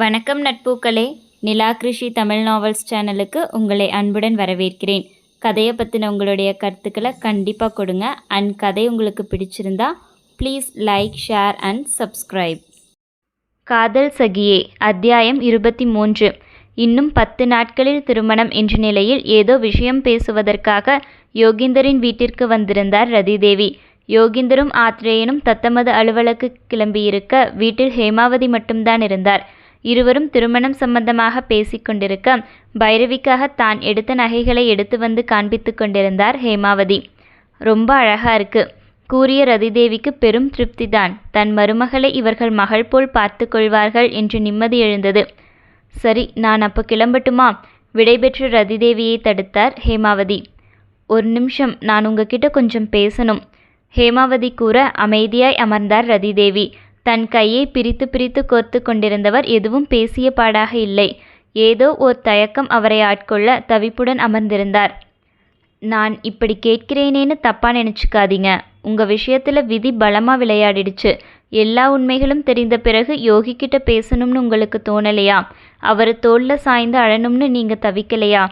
வணக்கம் நட்பூக்களே. நிலா கிருஷி தமிழ் நாவல்ஸ் சேனலுக்கு உங்களை அன்புடன் வரவேற்கிறேன். கதையை பற்றின உங்களுடைய கருத்துக்களை கண்டிப்பாக கொடுங்க. அண்ட் கதை உங்களுக்கு பிடிச்சிருந்தா please like share and subscribe Kadhal Sakhiye அத்தியாயம் இருபத்தி மூன்று. இன்னும் பத்து நாட்களில் திருமணம் என்ற நிலையில் ஏதோ விஷயம் பேசுவதற்காக யோகிந்தரின் வீட்டிற்கு வந்திருந்தார் ரதிதேவி. யோகிந்தரும் ஆத்ரேயனும் தத்தமது அலுவலுக்கு கிளம்பியிருக்க வீட்டில் ஹேமாவதி மட்டும்தான் இருந்தார். இருவரும் திருமணம் சம்பந்தமாக பேசிக்கொண்டிருக்க பைரவிக்காக தான் எடுத்த நகைகளை எடுத்து வந்து காண்பித்து கொண்டிருந்தார் ஹேமாவதி. ரொம்ப அழகா இருக்கு. கூறிய ரதிதேவிக்கு பெரும் திருப்திதான். தன் மருமகளை இவர்கள் மகள் போல் பார்த்து கொள்வார்கள் என்று நிம்மதி எழுந்தது. சரி நான் அப்போ கிளம்பட்டுமா? விடைபெற்று ரதிதேவியை தடுத்தார் ஹேமாவதி. ஒரு நிமிஷம் நான் உங்ககிட்ட கொஞ்சம் பேசணும். ஹேமாவதி கூற அமைதியாய் அமர்ந்தார் ரதிதேவி. தன் கையை பிரித்து பிரித்து கோர்த்து கொண்டிருந்தவர் எதுவும் பேசிய பாடாக இல்லை. ஏதோ ஓர் தயக்கம் அவரை ஆட்கொள்ள தவிப்புடன் அமர்ந்திருந்தார். நான் இப்படி கேட்கிறேனேன்னு தப்பா நினச்சிக்காதீங்க. உங்க விஷயத்துல விதி பலமா விளையாடிடுச்சு. எல்லா உண்மைகளும் தெரிந்த பிறகு யோகி கிட்ட பேசணும்னு உங்களுக்கு தோணலையா? அவர் தோளில் சாய்ந்து அழணும்னு நீங்க தவிக்கலையா?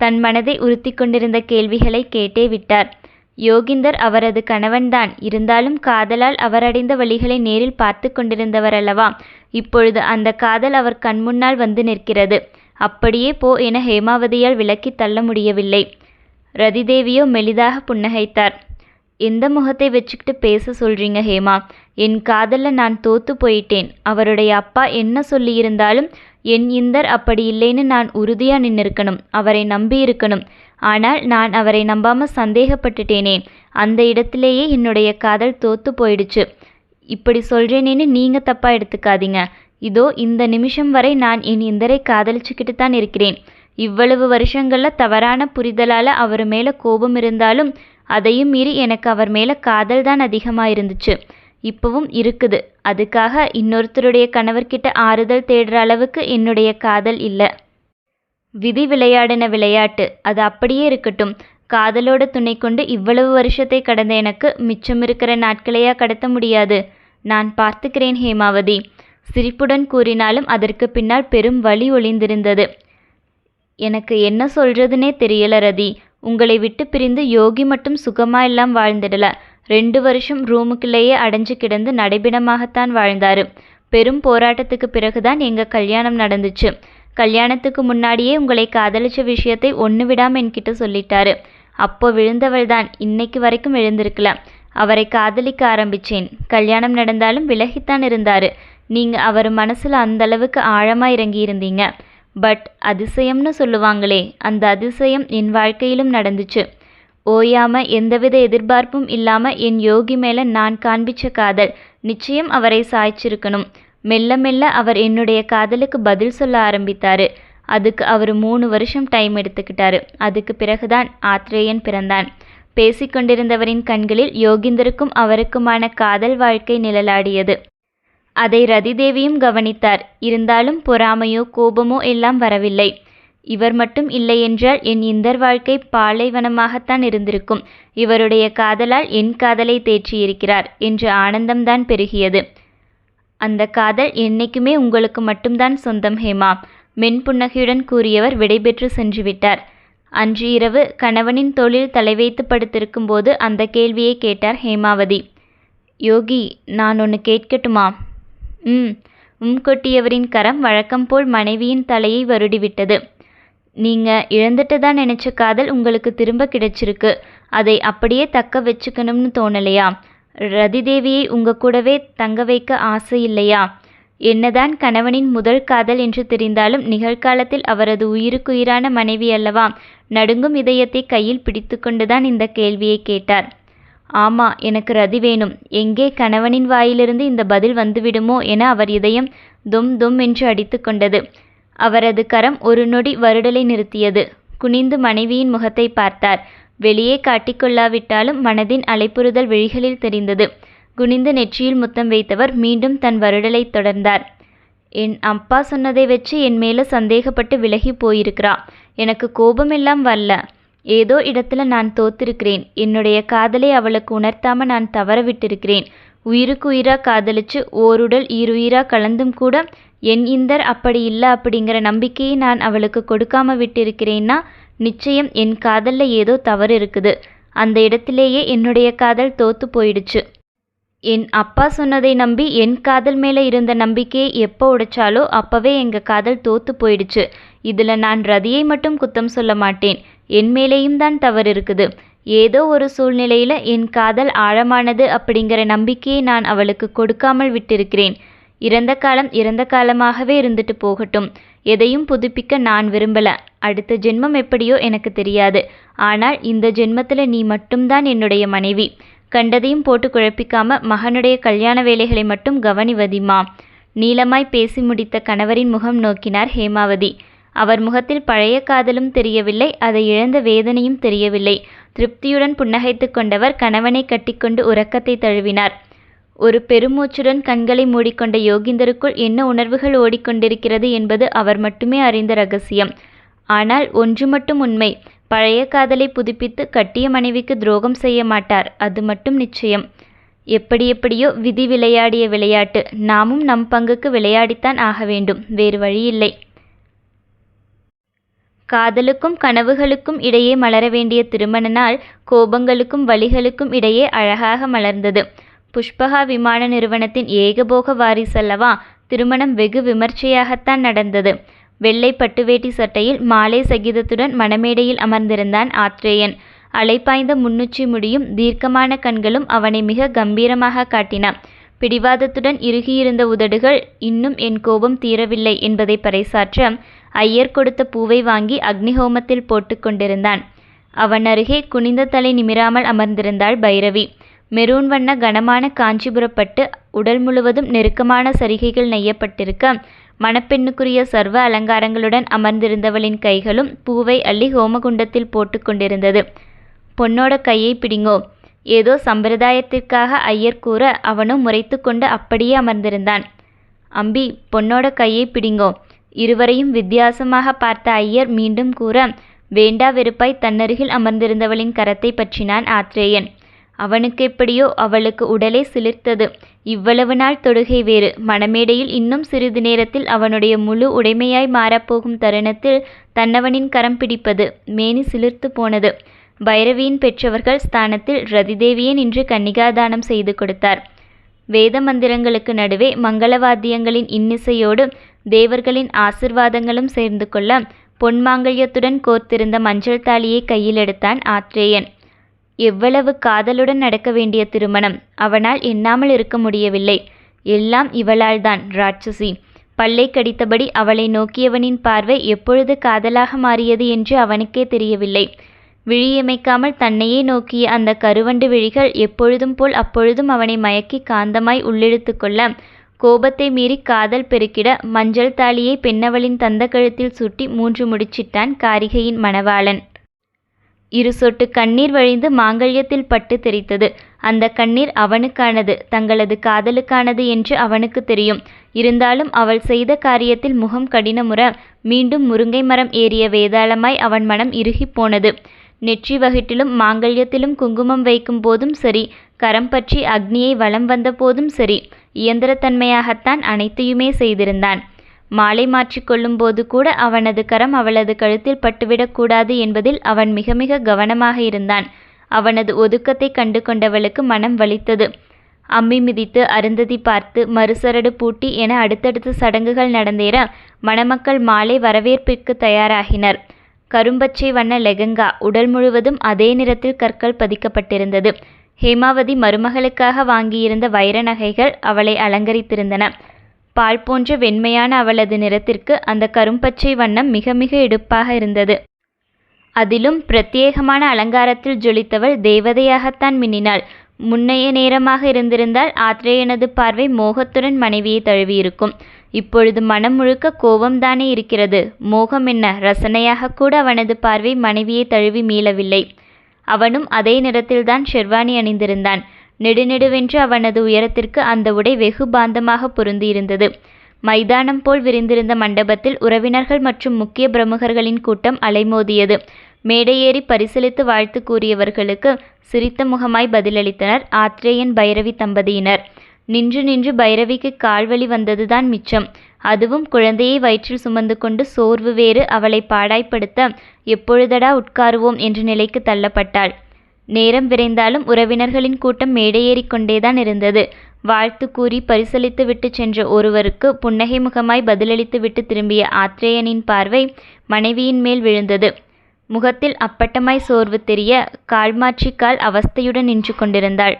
தன் மனதை உறுத்தி கொண்டிருந்த கேள்விகளை கேட்டே விட்டார். யோகிந்தர் அவரது கணவன்தான். இருந்தாலும் காதலால் அவர் அடைந்த வழிகளை நேரில் பார்த்து கொண்டிருந்தவர் அல்லவா இப்பொழுது அந்த காதல் அவர் கண்முன்னால் வந்து நிற்கிறது. அப்படியே போ என ஹேமாவதியால் விலக்கி தள்ள முடியவில்லை. ரதிதேவியோ மெலிதாக புன்னகைத்தார். எந்த முகத்தை வச்சுக்கிட்டு பேச சொல்றீங்க ஹேமா? என் காதல்ல நான் தோத்து போயிட்டேன். அவருடைய அப்பா என்ன சொல்லியிருந்தாலும் என் இந்தர் அப்படி இல்லைன்னு நான் உறுதியா நின்னிருக்கணும். அவரை நம்பி இருக்கணும் ஆனால் நான் அவரை நம்பாம சந்தேகப்பட்டுட்டேனே. அந்த இடத்திலேயே என்னுடைய காதல் தோத்து போயிடுச்சு. இப்படி சொல்கிறேனேன்னு நீங்கள் தப்பாக எடுத்துக்காதீங்க. இதோ இந்த நிமிஷம் வரை நான் என் இந்தரை காதலிச்சுக்கிட்டு தான் இருக்கிறேன். இவ்வளவு வருஷங்களில் தவறான புரிதலால் அவர் மேலே கோபம் இருந்தாலும் அதையும் மீறி எனக்கு அவர் மேலே காதல் தான் அதிகமாக இருந்துச்சு இப்பவும் இருக்குது. அதுக்காக இன்னொருத்தருடைய கணவர்கிட்ட ஆறுதல் தேடுற அளவுக்கு என்னுடைய காதல் இல்லை. விதி விளையாடின விளையாட்டு. அது அப்படியே இருக்கட்டும். காதலோட துணை கொண்டு இவ்வளவு வருஷத்தை கடந்த எனக்கு மிச்சம் இருக்கிற நாட்களையா கடத்த முடியாது. நான் பார்த்துக்கிறேன் ஹேமாவதி. சிரிப்புடன் கூறினாலும் அதற்கு பின்னால் பெரும் வழி ஒளிந்திருந்தது. எனக்கு என்ன சொல்றதுனே தெரியல ரதி. உங்களை விட்டு பிரிந்து யோகி மட்டும் சுகமா எல்லாம் வாழ்ந்துடல. ரெண்டு வருஷம் ரூமுக்குள்ளேயே அடைஞ்சு கிடந்து நடைபிடமாகத்தான் வாழ்ந்தாரு. பெரும் போராட்டத்துக்கு பிறகுதான் எங்க கல்யாணம் நடந்துச்சு. கல்யாணத்துக்கு முன்னாடியே உங்களை காதலிச்ச விஷயத்தை ஒன்று விடாம என்கிட்ட சொல்லிட்டாரு. அப்போ விழுந்தவள் தான் இன்னைக்கு வரைக்கும் எழுந்திருக்கல. அவரை காதலிக்க ஆரம்பிச்சேன். கல்யாணம் நடந்தாலும் விலகித்தான் இருந்தாரு. நீங்க அவர் மனசுல அந்தளவுக்கு ஆழமாக ஆழமா இறங்கி இருந்தீங்க. பட் அதிசயம்னு சொல்லுவாங்களே அந்த அதிசயம் என் வாழ்க்கையிலும் நடந்துச்சு. ஓயாம எந்தவித எதிர்பார்ப்பும் இல்லாம என் யோகி மேல நான் காண்பிச்ச காதல் நிச்சயம் அவரை சாய்ச்சிருக்கணும். மெல்ல மெல்ல அவர் என்னுடைய காதலுக்கு பதில் சொல்ல ஆரம்பித்தாரு. அதுக்கு அவர் மூணு வருஷம் டைம் எடுத்துக்கிட்டாரு. அதுக்கு பிறகுதான் ஆத்ரேயன் பிறந்தான். பேசிக்கொண்டிருந்தவரின் கண்களில் யோகிந்தருக்கும் அவருக்குமான காதல் வாழ்க்கை நிழலாடியது. அதை ரதிதேவியும் கவனித்தார். இருந்தாலும் பொறாமையோ கோபமோ எல்லாம் வரவில்லை. இவர் மட்டும் இல்லையென்றால் என் இந்தர் வாழ்க்கை பாலைவனமாகத்தான் இருந்திருக்கும். இவருடைய காதலால் என் காதலை தேற்றியிருக்கிறார் என்ற ஆனந்தம்தான் பெருகியது. அந்த காதல் என்னைக்குமே உங்களுக்கு மட்டும்தான் சொந்தம் ஹேமா. மென்புன்னகையுடன் கூறியவர் விடைபெற்று சென்று விட்டார் அன்று இரவு கணவனின் தொழில் தலைவைத்து படுத்திருக்கும் போது அந்த கேள்வியை கேட்டார் ஹேமாவதி. யோகி நான் ஒன்று கேட்கட்டுமா? ம். உம் கொட்டியவரின் கரம் வழக்கம் போல் மனைவியின் தலையை வருடிவிட்டது. நீங்கள் இழந்துட்டுதான் நினைச்ச காதல் உங்களுக்கு திரும்ப கிடைச்சிருக்கு. அதை அப்படியே தக்க வச்சுக்கணும்னு தோணலையா? ரதிதேவியை உங்க கூடவே தங்க வைக்க ஆசை இல்லையா? என்னதான் கணவனின் முதல் காதல் என்று தெரிந்தாலும் நிகழ்காலத்தில் அவரது உயிருக்குயிரான மனைவி அல்லவா? நடுங்கும் இதயத்தை கையில் பிடித்துக்கொண்டுதான் இந்த கேள்வியை கேட்டார். ஆமா எனக்கு ரதி வேணும். எங்கே கணவனின் வாயிலிருந்து இந்த பதில் வந்துவிடுமோ என அவர் இதயம் தும் தும் என்று அடித்துக்கொண்டது அவரது கரம் ஒரு நொடி வருடலை நிறுத்தியது. குனிந்து மனைவியின் முகத்தை பார்த்தார். வெளியே காட்டிக்கொள்ளாவிட்டாலும் மனதின் அலைப்புறுதல் விழிகளில் தெரிந்தது. குனிந்து நெற்றியில் முத்தம் வைத்தவர் மீண்டும் தன் வருடலை தொடர்ந்தார். என் அப்பா சொன்னதை வச்சு என் மேல சந்தேகப்பட்டு விலகி போயிருக்கிறா. எனக்கு கோபமெல்லாம் வரல. ஏதோ இடத்துல நான் தோத்திருக்கிறேன். என்னுடைய காதலை அவளுக்கு உணர்த்தாம நான் தவற விட்டிருக்கிறேன். உயிருக்கு உயிரா காதலிச்சு ஓருடல் ஈருயிரா கலந்தும் கூட என் இந்தர் அப்படி இல்லை அப்படிங்கிற நம்பிக்கையை நான் அவளுக்கு கொடுக்காம விட்டிருக்கிறேன்னா நிச்சயம் என் காதலில் ஏதோ தவறு இருக்குது. அந்த இடத்திலேயே என்னுடைய காதல் தோத்து போயிடுச்சு. என் அப்பா சொன்னதை நம்பி என் காதல் மேலே இருந்த நம்பிக்கையை எப்போ உடைச்சாலோ அப்போவே எங்கள் காதல் தோத்து போயிடுச்சு. இதில் நான் ரதியை மட்டும் குத்தம் சொல்ல மாட்டேன். என் மேலேயும் தான் தவறு இருக்குது. ஏதோ ஒரு சூழ்நிலையில் என் காதல் ஆழமானது அப்படிங்கிற நம்பிக்கையை நான் அவளுக்கு கொடுக்காமல் விட்டிருக்கிறேன். இறந்த காலம் இறந்த காலமாகவே இருந்துட்டு போகட்டும். எதையும் புதுப்பிக்க நான் விரும்பல. அடுத்த ஜென்மம் எப்படியோ எனக்கு தெரியாது. ஆனால் இந்த ஜென்மத்தில் நீ மட்டும்தான் என்னுடைய மனைவி. கண்டதையும் போட்டு குழப்பிக்காம மகனுடைய கல்யாண வேலைகளை மட்டும் கவனிவதிமா? நீளமாய் பேசி முடித்த கணவரின் முகம் நோக்கினார் ஹேமாவதி. அவர் முகத்தில் பழைய காதலும் தெரியவில்லை அதை இழந்த வேதனையும் தெரியவில்லை. திருப்தியுடன் புன்னகைத்து கொண்டவர் கணவனை கட்டிக்கொண்டு உறக்கத்தை தழுவினார். ஒரு பெருமூச்சுடன் கண்களை மூடிக்கொண்ட யோகிந்தருக்குள் என்ன உணர்வுகள் ஓடிக்கொண்டிருக்கிறது என்பது அவர் மட்டுமே அறிந்த ரகசியம். ஆனால் ஒன்று மட்டும் உண்மை. பழைய காதலை புதுப்பித்து கட்டிய மனைவிக்கு துரோகம் செய்ய மாட்டார். அது மட்டும் நிச்சயம். எப்படி எப்படியோ விதி விளையாடிய விளையாட்டு. நாமும் நம் பங்குக்கு விளையாடித்தான் ஆக வேண்டும். வேறு வழியில்லை. காதலுக்கும் கனவுகளுக்கும் இடையே மலர வேண்டிய திருமண நாள் கோபங்களுக்கும் வலிகளுக்கும் இடையே அழகாக மலர்ந்தது. புஷ்பகா விமான நிறுவனத்தின் ஏகபோக வாரிசல்லவா திருமணம் வெகு விமர்சையாகத்தான் நடந்தது. வெள்ளை பட்டுவேட்டி சட்டையில் மாலை சகிதத்துடன் மணமேடையில் அமர்ந்திருந்தான் ஆத்ரேயன். அலைப்பாய்ந்த முன்னுச்சி முடியும் தீர்க்கமான கண்களும் அவனை மிக கம்பீரமாக காட்டின. பிடிவாதத்துடன் இறுகியிருந்த உதடுகள் இன்னும் என் கோபம் தீரவில்லை என்பதை பறைசாற்ற ஐயர் கொடுத்த பூவை வாங்கி அக்னிஹோமத்தில் போட்டு கொண்டிருந்தான். அவன் அருகே குனிந்த தலை நிமிராமல் அமர்ந்திருந்தாள் பைரவி. மெரூன் வண்ண கனமான காஞ்சிபுரப்பட்டு உடல் முழுவதும் நெருக்கமான சரிகைகள் நெய்யப்பட்டிருக்க மணப்பெண்ணுக்குரிய சர்வ அலங்காரங்களுடன் அமர்ந்திருந்தவளின் கைகளும் பூவை அள்ளி ஹோமகுண்டத்தில் போட்டு கொண்டிருந்தது. பொன்னோட கையை பிடிங்கோ. ஏதோ சம்பிரதாயத்திற்காக ஐயர் கூற அவனும் முறைத்து கொண்டு அப்படியே அமர்ந்திருந்தான். அம்பி பொன்னோட கையை பிடிங்கோ. இருவரையும் வித்தியாசமாக பார்த்த ஐயர் மீண்டும் கூற வேண்டா வெறுப்பாய் தன்னருகில் அமர்ந்திருந்தவளின் கரத்தை பற்றினான் ஆத்ரேயன். அவனுக்கு எப்படியோ அவளுக்கு உடலே சிலிர்த்தது. இவ்வளவு நாள் தொடுகை வேறு. மணமேடையில் இன்னும் சிறிது நேரத்தில் அவனுடைய முழு உடைமையாய் மாறப்போகும் தருணத்தில் தன்னவனின் கரம் பிடிப்பது மேனி சிலிர்த்து போனது. பைரவியின் பெற்றவர்கள் ஸ்தானத்தில் ரதிதேவியே நின்று கன்னிகாதானம் செய்து கொடுத்தார். வேத மந்திரங்களுக்கு நடுவே மங்களவாத்தியங்களின் இன்னிசையோடு தேவர்களின் ஆசிர்வாதங்களும் சேர்ந்து கொள்ள பொன்மாங்கல்யத்துடன் கோர்த்திருந்த மஞ்சள் தாலியை கையில் எடுத்தான் ஆத்ரேயன். எவ்வளவு காதலுடன் நடக்க வேண்டிய திருமணம் அவனால் எண்ணாமல் இருக்க முடியவில்லை. எல்லாம் இவளால்தான் ராட்சசி. பல்லை கடித்தபடி அவளை நோக்கியவனின் பார்வை எப்பொழுது காதலாக மாறியது என்று அவனுக்கே தெரியவில்லை. விழியமைக்காமல் தன்னையே நோக்கிய அந்த கருவண்டு விழிகள் எப்பொழுதும் போல் அப்பொழுதும் அவனை மயக்கி காந்தமாய் உள்ளிழுத்து கொள்ள கோபத்தை மீறி காதல் பெருக்கிட மஞ்சள் தாலியை பெண்ணவளின் தந்த கழுத்தில் சுட்டி மூன்று முடிச்சிட்டான் காரிகையின் மணவாளன். இரு சொட்டு கண்ணீர் வழிந்து மாங்கல்யத்தில் பட்டு தெரித்தது. அந்த கண்ணீர் அவனுக்கானது தங்களது காதலுக்கானது என்று அவனுக்கு தெரியும். இருந்தாலும் அவள் செய்த காரியத்தில் முகம் கடினமுற மீண்டும் முருங்கை மரம் ஏறிய வேதாளமாய் அவன் மனம் இறுகிப் போனது. நெற்றி வகிட்டிலும் மாங்கல்யத்திலும் குங்குமம் வைக்கும் போதும் சரி கரம் பற்றி அக்னியை வலம் வந்த போதும் சரி இயந்திரத்தன்மையாகத்தான் அனைத்தையுமே செய்திருந்தான். மாலை மாற்றிக்கொள்ளும் போது கூட அவனது கரம் அவளது கழுத்தில் பட்டுவிடக்கூடாது என்பதில் அவன் மிக மிக கவனமாக இருந்தான். அவனது ஒதுக்கத்தை கண்டு கொண்டவளுக்கு மனம் வலித்தது. அம்மி மிதித்து அருந்ததி பார்த்து மறுசரடு பூட்டி என அடுத்தடுத்து சடங்குகள் நடந்தேற மணமக்கள் மாலை வரவேற்பிற்கு தயாராகினர். கரும்பச்சை வண்ண லெகங்கா உடல் முழுவதும் அதே நிறத்தில் கற்கள் பதிக்கப்பட்டிருந்தது. ஹேமாவதி மருமகளுக்காக வாங்கியிருந்த வைர நகைகள் அவளை அலங்கரித்திருந்தன. பால் போன்ற வெண்மையான அவளது நிறத்திற்கு அந்த கரும்பச்சை வண்ணம் மிக மிக எடுப்பாக இருந்தது. அதிலும் பிரத்யேகமான அலங்காரத்தில் ஜொலித்தவள் தேவதையாகத்தான் மின்னினாள். முன்னைய நேரமாக இருந்திருந்தால் ஆத்ரேயனது பார்வை மோகத்துடன் மனைவியை தழுவியிருக்கும். இப்பொழுது மனம் முழுக்க கோபம்தானே இருக்கிறது. மோகம் என்ன? ரசனையாக கூட அவனது பார்வை மனைவியை தழுவி மீளவில்லை. அவனும் அதே நிறத்தில்தான் ஷெர்வானி அணிந்திருந்தான். நெடுநெடுவென்று அவனது உயரத்திற்கு அந்த உடை வெகு பாந்தமாக பொருந்தியிருந்தது. மைதானம் போல் விரிந்திருந்த மண்டபத்தில் உறவினர்கள் மற்றும் முக்கிய பிரமுகர்களின் கூட்டம் அலைமோதியது. மேடையேறி பரிசளித்து வாழ்த்து கூறியவர்களுக்கு சிரித்த முகமாய் பதிலளித்தனர் ஆத்ரேயன் பைரவி தம்பதியினர். நின்று நின்று பைரவிக்கு கால்வலி வந்ததுதான் மிச்சம். அதுவும் குழந்தையை வயிற்றில் சுமந்து கொண்டு சோர்வு வேறு அவளை பாடாய்ப்படுத்த எப்பொழுதடா உட்காருவோம் என்ற நிலைக்கு தள்ளப்பட்டாள். நேரம் விரைந்தாலும் உறவினர்களின் கூட்டம் மேடையேறிக் கொண்டேதான் இருந்தது. வாழ்த்து கூறி பரிசளித்து விட்டு சென்ற ஒருவருக்கு புன்னகை முகமாய் பதிலளித்து விட்டு திரும்பிய ஆத்ரேயனின் பார்வை மனைவியின் மேல் விழுந்தது. முகத்தில் அப்பட்டமாய் சோர்வு தெரிய கால்மாற்றிக்கால் கால் அவஸ்தையுடன் நின்று கொண்டிருந்தாள்.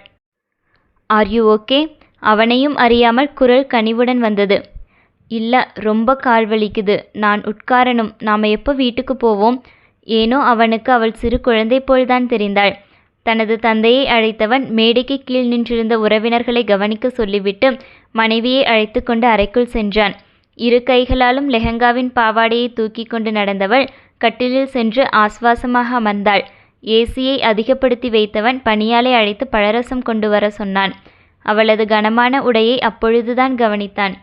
ஆர் யூ ஓகே அவனையும் அறியாமல் குரல் கனிவுடன் வந்தது. இல்ல ரொம்ப கால் வலிக்குது. நான் உட்காரணும். நாம எப்போ வீட்டுக்கு போவோம்? ஏனோ அவனுக்கு அவள் சிறு குழந்தை போல்தான் தெரிந்தாள். தனது தந்தையை அழைத்தவன் மேடைக்கு கீழ் நின்றிருந்த உறவினர்களை கவனிக்க சொல்லிவிட்டு மனைவியை அழைத்து கொண்டு அறைக்குள் சென்றான். இரு கைகளாலும் லெஹங்காவின் பாவாடையை தூக்கி கொண்டு நடந்தவள் கட்டிலில் சென்று ஆஸ்வாசமாக அமர்ந்தாள். ஏசியை அதிகப்படுத்தி வைத்தவன் பணியாலை அழைத்து பழரசம் கொண்டு வர சொன்னான். அவளது கனமான உடையை அப்பொழுதுதான் கவனித்தான்.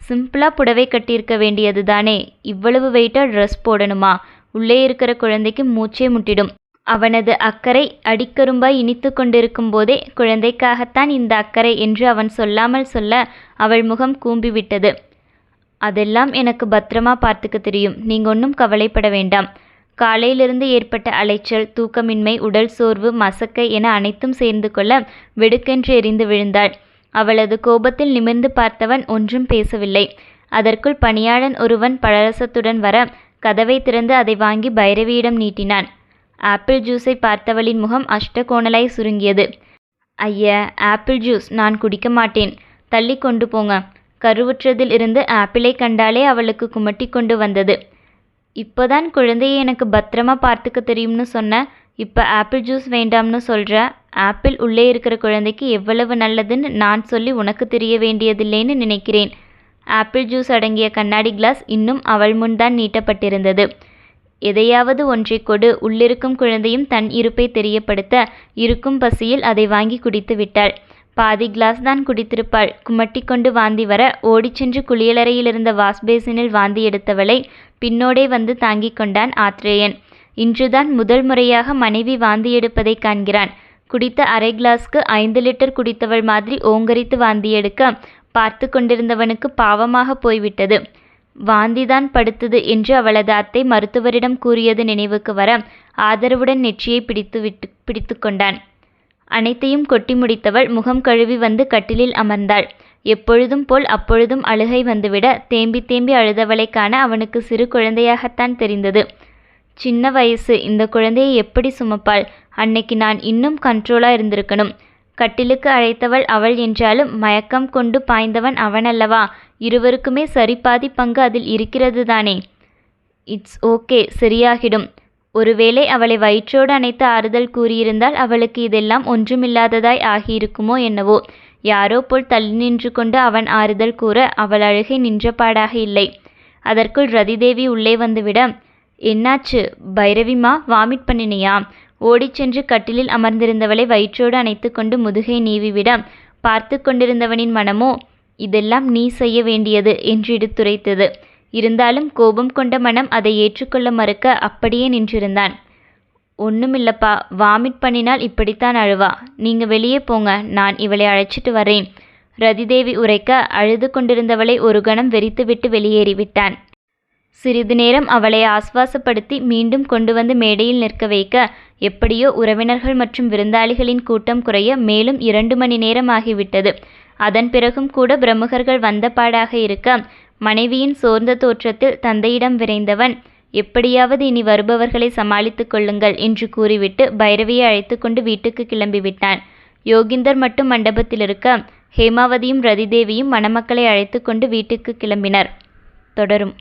சிம்பிளா புடவை கட்டியிருக்க வேண்டியது தானே இவ்வளவு வெயிட்டா ட்ரெஸ் போடணுமா? உள்ளே இருக்கிற குழந்தைக்கு மூச்சே முட்டிடும். அவனது அக்கறை அடிக்கரும்பாய் இனித்து கொண்டிருக்கும் போதே குழந்தைக்காகத்தான் இந்த அக்கறை என்று அவன் சொல்லாமல் சொல்ல அவள் முகம் கூம்பிவிட்டது. அதெல்லாம் எனக்கு பத்திரமா பார்த்துக்க தெரியும். நீங்க ஒன்றும் கவலைப்பட வேண்டாம். காலையிலிருந்து ஏற்பட்ட அலைச்சல் தூக்கமின்மை உடல் சோர்வு மசக்கை என அனைத்தும் சேர்ந்து கொள்ள வெடுக்கென்று எரிந்து விழுந்தாள். அவளது கோபத்தில் நிமிர்ந்து பார்த்தவன் ஒன்றும் பேசவில்லை. அதற்குள் பணியாளன் ஒருவன் பழரசத்துடன் வர கதவை திறந்து அதை வாங்கி பைரவியிடம் நீட்டினான். ஆப்பிள் ஜூஸை பார்த்தவளின் முகம் அஷ்டகோணலாய் சுருங்கியது. ஐய ஆப்பிள் ஜூஸ் நான் குடிக்க மாட்டேன். தள்ளி கொண்டு போங்க. கருவுற்றதில் இருந்து ஆப்பிளை கண்டாலே அவளுக்கு குமட்டி கொண்டு வந்தது. இப்போதான் குழந்தையை எனக்கு பத்திரமா பார்த்துக்க தெரியும்னு சொன்ன இப்போ ஆப்பிள் ஜூஸ் வேண்டாம்னு சொல்கிற ஆப்பிள் உள்ளே இருக்கிற குழந்தைக்கு எவ்வளவு நல்லதுன்னு நான் சொல்லி உனக்கு தெரிய வேண்டியதில்லைன்னு நினைக்கிறேன். ஆப்பிள் ஜூஸ் அடங்கிய கண்ணாடி கிளாஸ் இன்னும் அவள் முன்தான் நீட்டப்பட்டிருந்தது. எதையாவது ஒன்றை கொடு. உள்ளிருக்கும் குழந்தையும் தன் இருப்பை தெரியப்படுத்த இருக்கும் பசியில் அதை வாங்கி குடித்து விட்டாள். பாதி கிளாஸ் தான் குடித்திருப்பாள். குமட்டி கொண்டு வாந்தி வர ஓடிச் சென்று குளியலறையில் இருந்த வாஷ்பேசினில் வாந்தி எடுத்தவளை பின்னோடே வந்து தாங்கிக் கொண்டான் ஆத்ரேயன். இன்றுதான் முதல் முறையாக மனைவி வாந்தி எடுப்பதை காண்கிறான். குடித்த அரை கிளாஸ்க்கு ஐந்து லிட்டர் குடித்தவள் மாதிரி ஓங்கரித்து வாந்தி எடுக்க பார்த்து கொண்டிருந்தவனுக்கு பாவமாக போய்விட்டது. வாந்திதான் படுத்தது என்று அவளது அத்தை மருத்துவரிடம் கூறியது நினைவுக்கு வர ஆதரவுடன் நெற்றியை பிடித்து விட்டு பிடித்து கொண்டான். அனைத்தையும் கொட்டி முடித்தவள் முகம் கழுவி வந்து கட்டிலில் அமர்ந்தாள். எப்பொழுதும் போல் அப்பொழுதும் அழுகை வந்துவிட தேம்பி தேம்பி அழுதவளை காண அவனுக்கு சிறு குழந்தையாகத்தான் தெரிந்தது. சின்ன வயசு இந்த குழந்தையை எப்படி சுமப்பாள்? அன்னைக்கு நான் இன்னும் கண்ட்ரோலா இருந்திருக்கணும். கட்டிலுக்கு அழைத்தவள் அவள் என்றாலும் மயக்கம் கொண்டு பாய்ந்தவன் அவனல்லவா? இருவருக்குமே சரிபாதி பங்கு அதில் இருக்கிறது தானே இட்ஸ் ஓகே சரியாகிடும். ஒருவேளை அவளை வயிற்றோடு அணைத்து ஆறுதல் கூறியிருந்தால் அவளுக்கு இதெல்லாம் ஒன்றுமில்லாததாய் ஆகியிருக்குமோ என்னவோ? யாரோ போல் தள்ளி நின்று கொண்டு அவன் ஆறுதல் கூற அவள் அழுகை நின்றபாடாக இல்லை. அதற்குள் ரதிதேவி உள்ளே வந்துவிட என்னாச்சு? பைரவிமா வாமிட் பண்ணினியா? ஓடிச்சென்று கட்டிலில் அமர்ந்திருந்தவளை வயிற்றோடு அணைத்துக்கொண்டு முதுகை நீவிவிட பார்த்து கொண்டிருந்தவனின் மனமோ இதெல்லாம் நீ செய்ய வேண்டியது என்று எடுத்துரைத்தது இருந்தாலும் கோபம் கொண்ட மனம் அதை ஏற்றுக்கொள்ள மறுக்க அப்படியே நின்றிருந்தான். ஒன்றுமில்லப்பா வாமிட் பண்ணினால் இப்படித்தான் அழுவா. நீங்க வெளியே போங்க நான் இவளை அழைச்சிட்டு வரேன். ரதிதேவி உரைக்க அழுது கொண்டிருந்தவளை ஒரு கணம் வெறித்துவிட்டு வெளியேறிவிட்டான். சிறிது நேரம் அவளை ஆஸ்வாசப்படுத்தி மீண்டும் கொண்டு வந்து மேடையில் நிற்க வைக்க எப்படியோ உறவினர்கள் மற்றும் விருந்தாளிகளின் கூட்டம் குறைய மேலும் இரண்டு மணி நேரம் ஆகிவிட்டது. அதன் பிறகும் கூட பிரமுகர்கள் வந்தபாடாக இருக்க மனைவியின் சோர்ந்த தோற்றத்தில் தந்தையிடம் விரைந்தவன் எப்படியாவது இனி வருபவர்களை சமாளித்துக் கொள்ளுங்கள் என்று கூறிவிட்டு பைரவியை அழைத்து கொண்டு வீட்டுக்கு கிளம்பிவிட்டான். யோகிந்தர் மட்டும் மண்டபத்தில் இருக்க ஹேமாவதியும் ரதிதேவியும் மணமக்களை அழைத்து கொண்டு வீட்டுக்கு கிளம்பினர். தொடரும்.